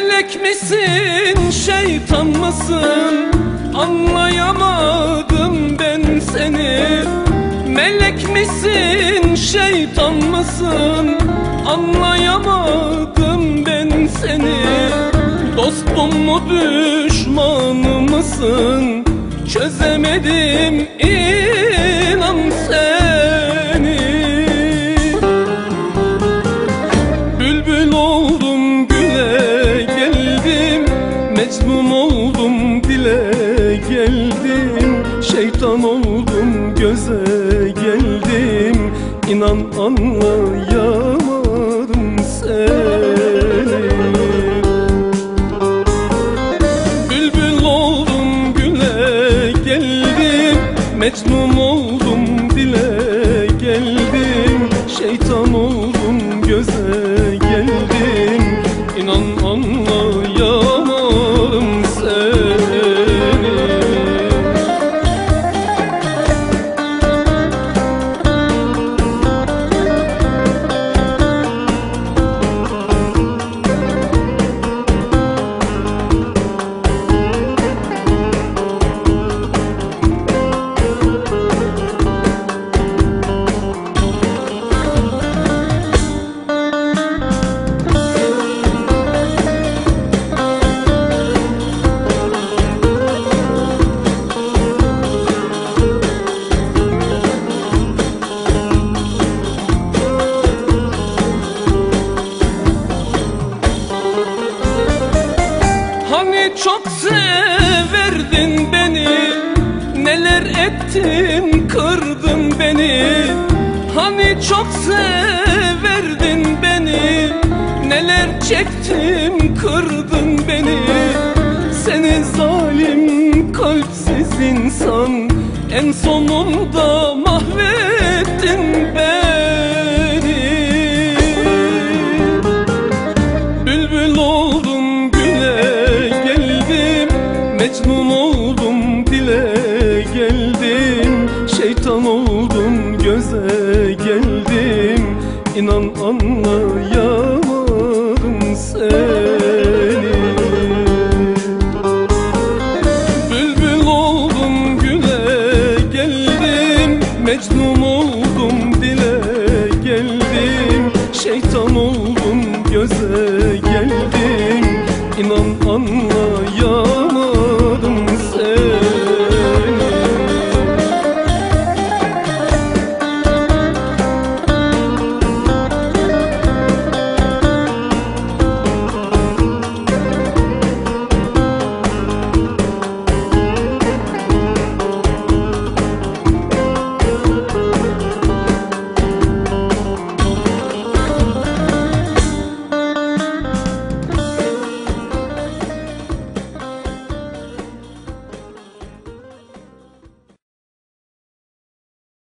Melek misin şeytan mısın? Anlayamadım ben seni. Melek misin şeytan mısın? Anlayamadım ben seni. Dostum mu düşmanı mısın? Çözemedim iyi Şeytan oldum göze geldim. İnan anlayamadım seni. Bülbül oldum güle geldim. Mecnun oldum dile geldim. Şeytan oldum göze geldim. İnan Hani çok severdin beni. Neler ettin kırdın beni. Hani çok severdin beni. Neler çektim kırdın beni. Seni zalim kalpsiz insan. En sonunda oldun göze geldim. İnan anlayamadım seni. Bülbül oldum güle geldim. Mecnun oldum dile geldim. Şeytan oldum göze geldim. İnan anlayamadım